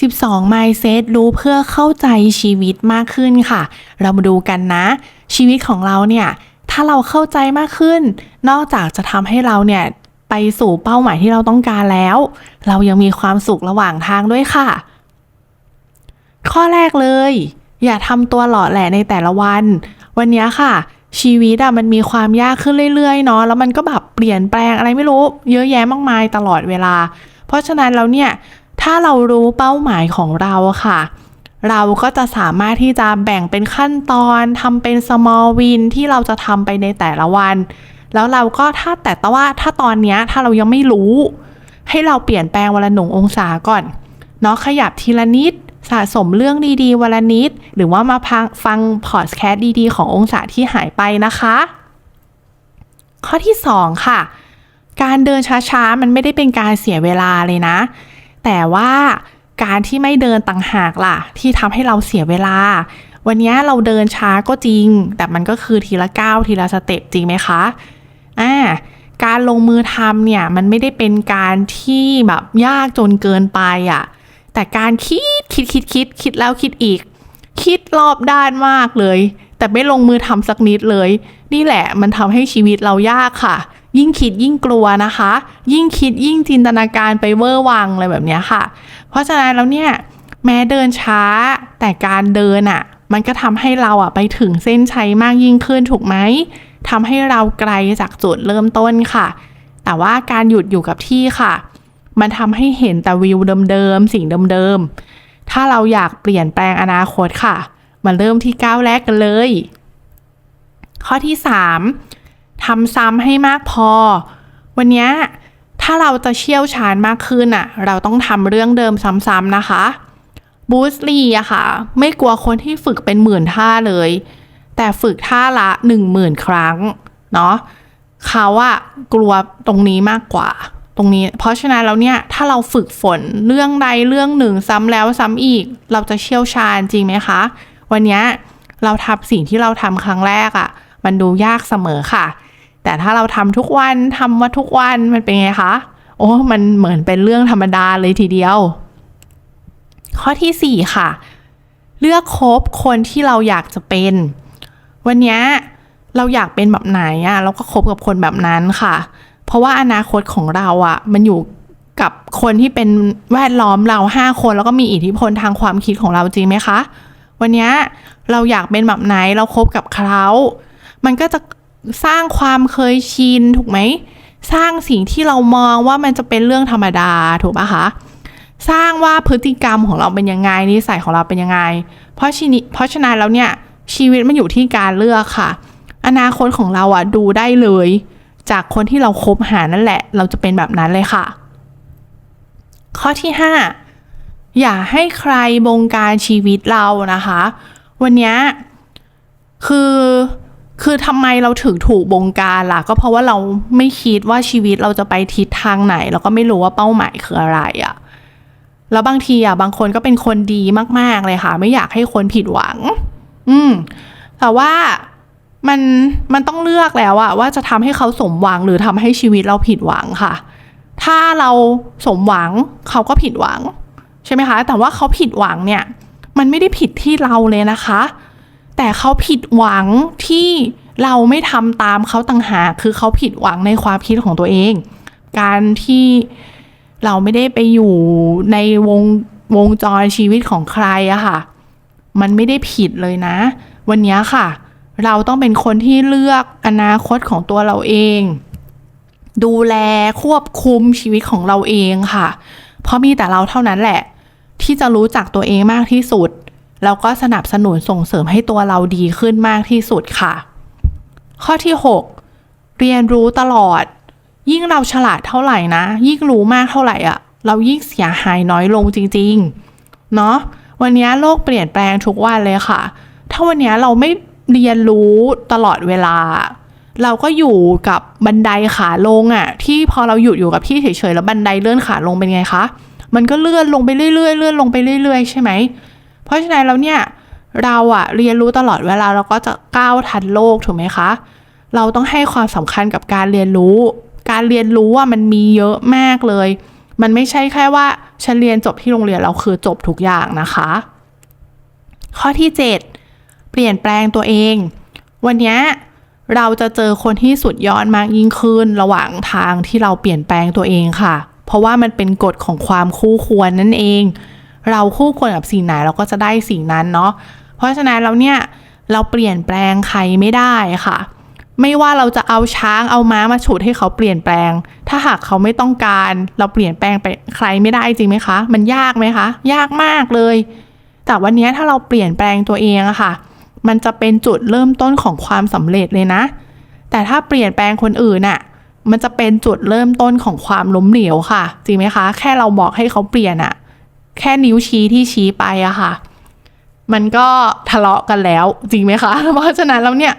12 mindset รู้เพื่อเข้าใจชีวิตมากขึ้นค่ะ เรามาดูกันนะ ชีวิตของเราเนี่ย ถ้าเราเข้าใจมากขึ้น นอกจากจะทำให้เราเนี่ย ไปสู่เป้าหมายที่เราต้องการแล้ว เรายังมีความสุขระหว่างทางด้วยค่ะ ข้อแรกเลย อย่าทำตัวหล่อแหละในแต่ละวัน วันนี้ค่ะ ชีวิตอะมันมีความยากขึ้นเรื่อยๆเนาะแล้วมันก็แบบเปลี่ยนแปลงอะไรไม่รู้ เยอะแยะมากมายตลอดเวลา เพราะฉะนั้นแล้วเนี่ย ถ้าเรารู้เป้าหมายของเราค่ะ เราก็จะสามารถที่จะแบ่งเป็นขั้นตอนทำเป็น small win ที่เราจะทำไปในแต่ละวัน แล้วเราก็ถ้าแต่ว่าถ้าตอนนี้ถ้าเรายังไม่รู้ ให้เราเปลี่ยนแปลงวันละหนึ่งองศาก่อนเนาะขยับทีละนิดสะสมเรื่องดีๆวันละนิด หรือว่ามาฟังพอดแคสต์ดีๆ ขององศาที่หายไปนะคะ ข้อที่ 2 ค่ะ การเดินช้าๆ มันไม่ได้เป็นการเสียเวลาเลยนะ แต่ว่าการที่ไม่เดินต่างหากล่ะ ที่ทำให้เราเสียเวลา วันนี้เราเดินช้าก็จริง แต่มันก็คือทีละก้าวทีละสเต็ปจริงไหมคะอ่าการลงมือทำเนี่ยมันไม่ได้เป็นการที่แบบยากจนเกินไปอะ่ะแต่การคิดคิดคิดคิดคิดแล้วคิดอีก คิดรอบด้านมากเลย แต่ไม่ลงมือทำสักนิดเลย นี่แหละมันทำให้ชีวิตเรายากค่ะ ยิ่งคิดยิ่งกลัวนะคะ ยิ่งคิดยิ่งจินตนาการไปเวอร์วังอะไรแบบนี้ค่ะ เพราะฉะนั้นแล้วเนี่ยแม้เดินช้าแต่การเดินอะ่ะ มันก็ทำให้เราอะไปถึงเส้นชัยมากยิ่งขึ้นถูกไหมทำให้เราไกลจากจุดเริ่มต้นค่ะ แต่ว่าการหยุดอยู่กับที่ค่ะ มันทำให้เห็นแต่วิวเดิมๆสิ่งเดิมๆถ้าเราอยากเปลี่ยนแปลงอนาคตค่ะมันเริ่มที่ก้าวแรกกันเลย ข้อที่ 3 ทำซ้ำให้มากพอ วันนี้ถ้าเราจะเชี่ยวชาญมากขึ้นอะเราต้องทำเรื่องเดิมซ้ำๆนะคะบูสลีอะค่ะ ไม่กลัวคนที่ฝึกเป็นหมื่นท่าเลย แต่ฝึกท่าละหนึ่งหมื่นครั้งเนาะเขาอะกลัวตรงนี้มากกว่า ตรงนี้ เพราะฉะนั้นแล้วเนี่ยถ้าเราฝึกฝนเรื่องใดเรื่องหนึ่งซ้ำแล้วซ้ำอีก เราจะเชี่ยวชาญจริงไหมคะ วันนี้เราทำสิ่งที่เราทำครั้งแรกอะมันดูยากเสมอค่ะ แต่ถ้าเราทำทุกวันทำมาทุกวันมันเป็นไงคะ โอ้ มันเหมือนเป็นเรื่องธรรมดาเลยทีเดียว ข้อที่ 4 ค่ะ เลือกคบคนที่เราอยากจะเป็น วันนี้เราอยากเป็นแบบไหนอะเราก็คบกับคนแบบนั้นค่ะ เพราะว่าอนาคตของเราอะมันอยู่กับคนที่เป็นแวดล้อมเราห้าคนแล้วก็มีอิทธิพลทางความคิดของเราจริงไหมคะ วันนี้เราอยากเป็นแบบไหนเราคบกับเขา มันก็จะ สร้างความเคยชินถูกไหม สร้างสิ่งที่เรามองว่ามันจะเป็นเรื่องธรรมดาถูกปะคะ สร้างว่าพฤติกรรมของเราเป็นยังไงนิสัยของเราเป็นยังไง เพราะชีนิเพราะฉะนั้นแล้วเนี่ยชีวิตมันอยู่ที่การเลือกค่ะ อนาคตของเราอะดูได้เลย จากคนที่เราคบหานั่นแหละ เราจะเป็นแบบนั้นเลยค่ะ ข้อที่ 5 อย่าให้ใครบงการชีวิตเรานะคะ วันนี้คือ คือทำไมเราถึงถูกบงการล่ะ ก็เพราะว่าเราไม่คิดว่าชีวิตเราจะไปทิศทางไหน แล้วก็ไม่รู้ว่าเป้าหมายคืออะไรอะแล้วบางทีอะบางคนก็เป็นคนดีมาก ๆ เลยค่ะ ไม่อยากให้คนผิดหวัง อืม แต่ว่ามันมันต้องเลือกแล้วอะว่าจะทำให้เขาสมหวังหรือทำให้ชีวิตเราผิดหวังค่ะ ถ้าเราสมหวังเขาก็ผิดหวัง ใช่ไหมคะ แต่ว่าเขาผิดหวังเนี่ย มันไม่ได้ผิดที่เราเลยนะคะ แต่เขาผิดหวังที่เราไม่ทำตามเขาต่างหากคือเขาผิดหวังในความคิดของตัวเอง การที่เราไม่ได้ไปอยู่ในวงวงจรชีวิตของใครอะค่ะ มันไม่ได้ผิดเลยนะ วันนี้ค่ะ เราต้องเป็นคนที่เลือกอนาคตของตัวเราเอง ดูแลควบคุมชีวิตของเราเองค่ะ เพราะมีแต่เราเท่านั้นแหละ ที่จะรู้จักตัวเองมากที่สุด แล้วก็สนับสนุนส่งเสริมให้ตัวเราดีขึ้นมากที่สุดค่ะ ข้อที่ 6 เรียนรู้ตลอด ยิ่งเราฉลาดเท่าไหร่นะ ยิ่งรู้มากเท่าไหร่อะเรายิ่งเสียหายน้อยลงจริงๆ เนาะวันนี้โลกเปลี่ยนแปลงทุกวันเลยค่ะ ถ้าวันนี้เราไม่เรียนรู้ตลอดเวลา เราก็อยู่กับบันไดขาลงอะที่พอเราหยุดอยู่กับที่เฉยๆแล้วบันไดเลื่อนขาลงเป็นไงคะ มันก็เลื่อนลงไปเรื่อยๆเลื่อนลงไปเรื่อยๆ ใช่ไหม เพราะฉะนั้นแล้วเนี่ยเราอะเรียนรู้ตลอดเวลาเราก็จะก้าวทันโลกถูกไหมคะ เราต้องให้ความสำคัญกับการเรียนรู้ การเรียนรู้อะมันมีเยอะมากเลย มันไม่ใช่แค่ว่าฉันเรียนจบที่โรงเรียนเราคือจบทุกอย่างนะคะ ข้อที่ 7 เปลี่ยนแปลงตัวเอง วันเนี้ยเราจะเจอคนที่สุดยอดมากยิ่งขึ้นระหว่างทางที่เราเปลี่ยนแปลงตัวเองค่ะ เพราะว่ามันเป็นกฎของความคู่ควรนั่นเอง เราคู่ควรกับสิ่งไหนเราก็จะได้สิ่งนั้นเนาะเพราะฉะนั้นแล้วเนี่ยเราเปลี่ยนแปลงใครไม่ได้ค่ะ ไม่ว่าเราจะเอาช้างเอาม้ามาฉุดให้เขาเปลี่ยนแปลง ถ้าหากเขาไม่ต้องการ เราเปลี่ยนแปลงไปใครไม่ได้จริงไหมคะ มันยากไหมคะ ยากมากเลย แต่วันนี้ถ้าเราเปลี่ยนแปลงตัวเองอะค่ะ มันจะเป็นจุดเริ่มต้นของความสำเร็จเลยนะ แต่ถ้าเปลี่ยนแปลงคนอื่นน่ะมันจะเป็นจุดเริ่มต้นของความล้มเหลวค่ะ จริงไหมคะ แค่เราบอกให้เขาเปลี่ยนอะ แค่นิ้วชี้ที่ชี้ไปอะค่ะ มันก็ทะเลาะกันแล้วจริงไหมคะ เพราะฉะนั้นแล้วเนี่ย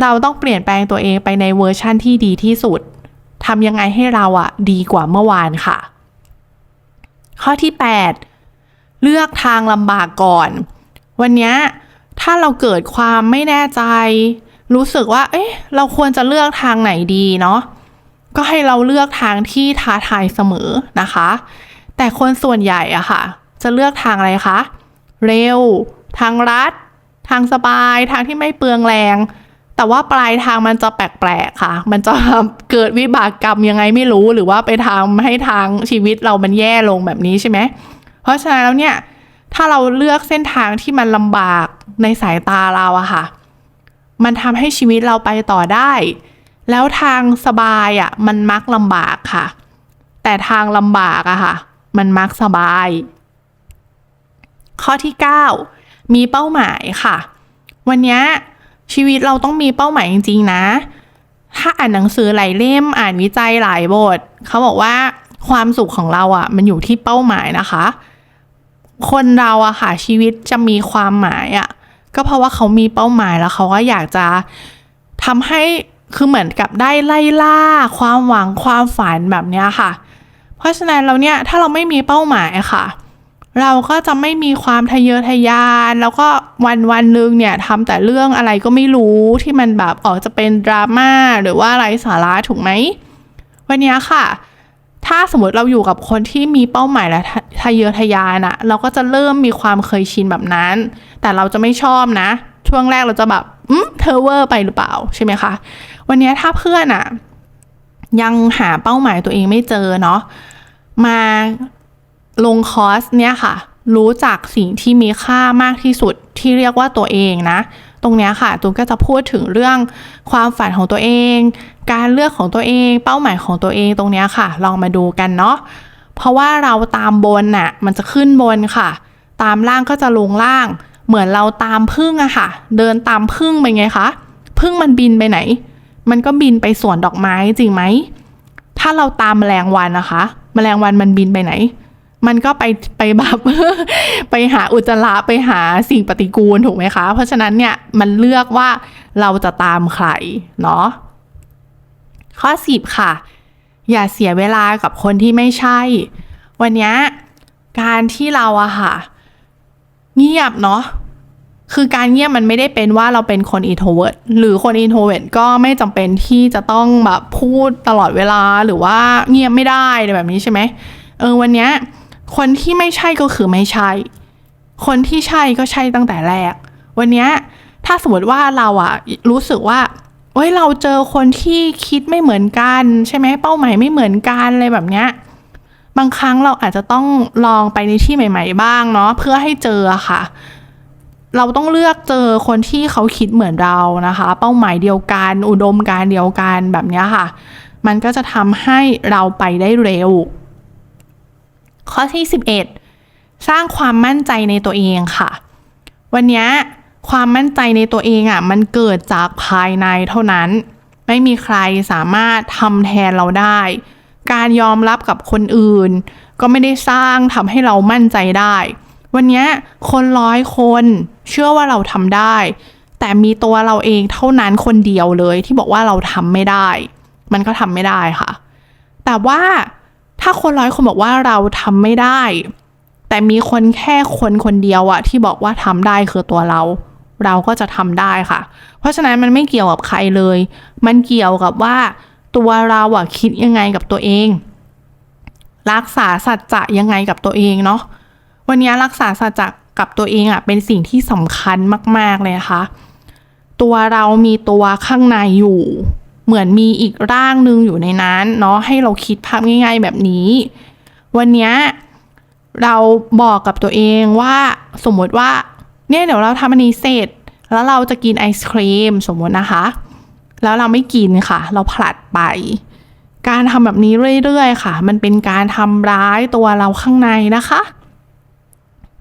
เราต้องเปลี่ยนแปลงตัวเองไปในเวอร์ชั่นที่ดีที่สุดทำยังไงให้เราอะดีกว่าเมื่อวานค่ะ ข้อที่ 8 เลือกทางลำบากก่อน วันนี้ถ้าเราเกิดความไม่แน่ใจ รู้สึกว่า เอ๊ะ เราควรจะเลือกทางไหนดีเนาะก็ให้เราเลือกทางที่ท้าทายเสมอนะคะ แต่คนส่วนใหญ่อะค่ะ จะเลือกทางอะไรคะ เร็ว ทางรัด ทางสบาย ทางที่ไม่เปลืองแรง แต่ว่าปลายทางมันจะแปลกๆค่ะ มันจะเกิดวิบากกรรมยังไงไม่รู้ หรือว่าไปทำให้ทางชีวิตเรามันแย่ลงแบบนี้ใช่ไหม เพราะฉะนั้นแล้วเนี่ย ถ้าเราเลือกเส้นทางที่มันลำบากในสายตาเราอะค่ะ มันทำให้ชีวิตเราไปต่อได้ แล้วทางสบายอะมันมักลำบากค่ะ แต่ทางลำบากอะค่ะ มันมักสบาย ข้อที่ 9 มีเป้าหมายค่ะ วันนี้ชีวิตเราต้องมีเป้าหมายจริง ๆ นะ ถ้าอ่านหนังสือหลายเล่มอ่านวิจัยหลายบท เขาบอกว่าความสุขของเราอะ่ะ มันอยู่ที่เป้าหมายนะคะ คนเราอะค่ะ ชีวิตจะมีความหมายอะก็เพราะว่าเขามีเป้าหมายแล้วเขาก็อยากจะทำให้คือเหมือนกับได้ไล่ล่า ความหวังความฝันแบบเนี้ยค่ะ เพราะฉะนั้นเราเนี่ยถ้าเราไม่มีเป้าหมายค่ะ เราก็จะไม่มีความทะเยอทะยาน แล้วก็วันวันหนึงเนี่ยทำแต่เรื่องอะไรก็ไม่รู้ที่มันแบบออกจะเป็นดราม่าหรือว่าอะไรสาระถูกไหมวันเนี้ยค่ะ ถ้าสมมติเราอยู่กับคนที่มีเป้าหมายและทะทะเยอทะยานอะเราก็จะเริ่มมีความเคยชินแบบนั้น แต่เราจะไม่ชอบนะ ช่วงแรกเราจะแบบอืมเธอเวอร์ไปหรือเปล่าใช่ไหมคะวันเนี้ยถ้าเพื่อนอะยังหาเป้าหมายตัวเองไม่เจอเนาะ มาลงคอร์สเนี่ยค่ะ รู้จักสิ่งที่มีค่ามากที่สุดที่เรียกว่าตัวเองนะ ตรงเนี้ยค่ะตูนก็จะพูดถึงเรื่องความฝันของตัวเอง การเลือกของตัวเอง เป้าหมายของตัวเองตรงเนี้ยค่ะ ลองมาดูกันเนาะเพราะว่าเราตามบนน่ะมันจะขึ้นบนค่ะ ตามล่างก็จะลงล่าง เหมือนเราตามพึ่งอะค่ะ เดินตามพึ่งไปไงคะพึ่งมันบินไปไหน มันก็บินไปสวนดอกไม้จริงไหม ถ้าเราตามแมลงวันนะคะแมลงวันมันบินไปไหน มันก็ไปไปแบบไปหาอุจจาระไปหาสิ่งปฏิกูลถูกไหมคะ เพราะฉะนั้นเนี่ยมันเลือกว่าเราจะตามใครเนาะข้อสิบค่ะ อย่าเสียเวลากับคนที่ไม่ใช่ วันนี้การที่เราอะค่ะ เงียบเนาะ คือการเงียบมันไม่ได้เป็นว่าเราเป็นคน introvert หรือคน introvert ก็ไม่จำเป็นที่จะต้องแบบพูดตลอดเวลาหรือว่าเงียบไม่ได้ไแบบนี้ใช่ไหมเออวันเนี้ยคนที่ไม่ใช่ก็คือไม่ใช่ คนที่ใช่ก็ใช่ตั้งแต่แรก วันเนี้ยถ้าสมมติว่าเราอะรู้สึกว่าเอ้ยเราเจอคนที่คิดไม่เหมือนกัน ใช่ไหมเป้าหมายไม่เหมือนกันอะไรแบบเนี้ยบางครั้งเราอาจจะต้องลองไปในที่ใหม่ ๆ บ้างเนาะเพื่อให้เจอค่ะ เราต้องเลือกเจอคนที่เขาคิดเหมือนเรานะคะ เป้าหมายเดียวกันอุดมการเดียวกันแบบนี้ค่ะ มันก็จะทำให้เราไปได้เร็ว ข้อที่ 11 สร้างความมั่นใจในตัวเองค่ะ วันนี้ความมั่นใจในตัวเองอะ่ะมันเกิดจากภายในเท่านั้น ไม่มีใครสามารถทำแทนเราได้ การยอมรับกับคนอื่น ก็ไม่ได้สร้างทำให้เรามั่นใจได้ วันนี้คนร้อยคน เชื่อว่าเราทำได้ แต่มีตัวเราเองเท่านั้นคนเดียวเลยที่บอกว่าเราทำไม่ได้ มันก็ทำไม่ได้ค่ะ แต่ว่าถ้าคนร้อยคนบอกว่าเราทำไม่ได้ แต่มีคนแค่คนคนเดียวอะที่บอกว่าทำได้คือตัวเรา เราก็จะทำได้ค่ะ เพราะฉะนั้นมันไม่เกี่ยวกับใครเลย มันเกี่ยวกับว่าตัวเราอะคิดยังไงกับตัวเอง รักษาสัจจะยังไงกับตัวเองเนาะวันนี้รักษาสัจจะ กับตัวเองอะ่ะเป็นสิ่งที่สำคัญมาก ๆ เลยนะคะ ตัวเรามีตัวข้างในอยู่ เหมือนมีอีกร่างหนึ่งอยู่ในนั้นเนาะให้เราคิดภาพง่าย ๆ แบบนี้ วันเนี้ยเราบอกกับตัวเองว่าสมมติว่า เนี่ยเดี๋ยวเราทำอันนี้เสร็จ แล้วเราจะกินไอศครีมสมมตินะคะ แล้วเราไม่กินค่ะ เราผลัดไปการทำแบบนี้เรื่อย ๆ ค่ะ มันเป็นการทำร้ายตัวเราข้างในนะคะ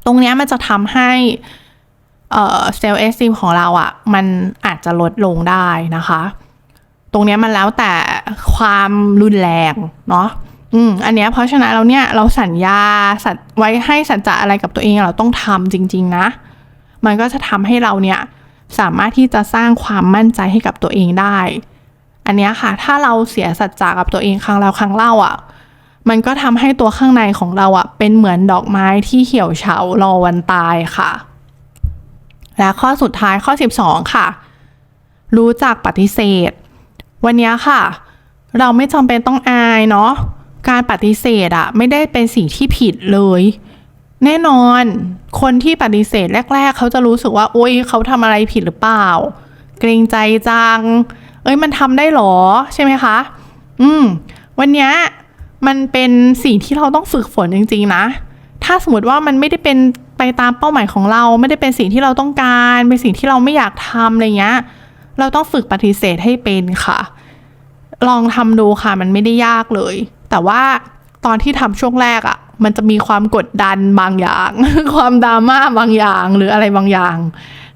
ตรงนี้มันจะทำให้เซลล์เอสซีของเราอะ่ะ มันอาจจะลดลงได้นะคะ ตรงนี้มันแล้วแต่ความรุนแรงเนาะอืมอันเนี้ยเพราะฉะนั้นเราเนี่ยเราสัญญาสัตไว้ให้สัจจะอะไรกับตัวเองเราต้องทำจริง ๆ นะ มันก็จะทำให้เราเนี่ยสามารถที่จะสร้างความมั่นใจให้กับตัวเองได้ อันเนี้ยค่ะ ถ้าเราเสียสัจจะกับตัวเองครั้งแล้วครั้งเล่าอะ่ะ มันก็ทำให้ตัวข้างในของเราอะ่ะเป็นเหมือนดอกไม้ที่เหี่ยวเฉารอวันตายค่ะ และข้อสุดท้ายข้อ 12 ค่ะ รู้จักปฏิเสธ วันนี้ค่ะ เราไม่จำเป็นต้องอายเนาะการปฏิเสธอะไม่ได้เป็นสิ่งที่ผิดเลย แน่นอน คนที่ปฏิเสธแรก ๆ เขาจะรู้สึกว่าโอ๊ยเขาทำอะไรผิดหรือเปล่า เกรงใจจัง เอ้ยมันทำได้หรอใช่ไหมคะ อืม วันนี้ มันเป็นสิ่งที่เราต้องฝึกฝนจริง ๆ นะ ถ้าสมมติว่ามันไม่ได้เป็นไปตามเป้าหมายของเรา ไม่ได้เป็นสิ่งที่เราต้องการ เป็นสิ่งที่เราไม่อยากทำอะไรเงี้ย เราต้องฝึกปฏิเสธให้เป็นค่ะ ลองทำดูค่ะ มันไม่ได้ยากเลย แต่ว่าตอนที่ทำช่วงแรกอะ่ะ มันจะมีความกดดันบางอย่าง ความดราม่าบางอย่างหรืออะไรบางอย่าง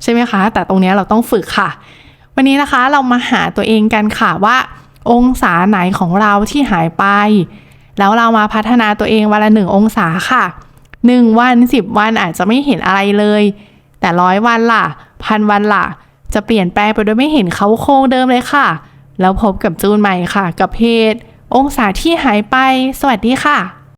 ใช่ไหมคะ แต่ตรงนี้เราต้องฝึกค่ะ วันนี้นะคะเรามาหาตัวเองกันค่ะว่า องศาไหนของเราที่หายไป แล้วเรามาพัฒนาตัวเองวันละหนึ่งองศาค่ะหนึ่งวันสิบวันอาจจะไม่เห็นอะไรเลย แต่ร้อยวันล่ะ พันวันล่ะ จะเปลี่ยนแปลงไปโดยไม่เห็นเขาโครงเดิมเลยค่ะ แล้วพบกับจูนใหม่ค่ะ กับเพจองศาที่หายไป สวัสดีค่ะ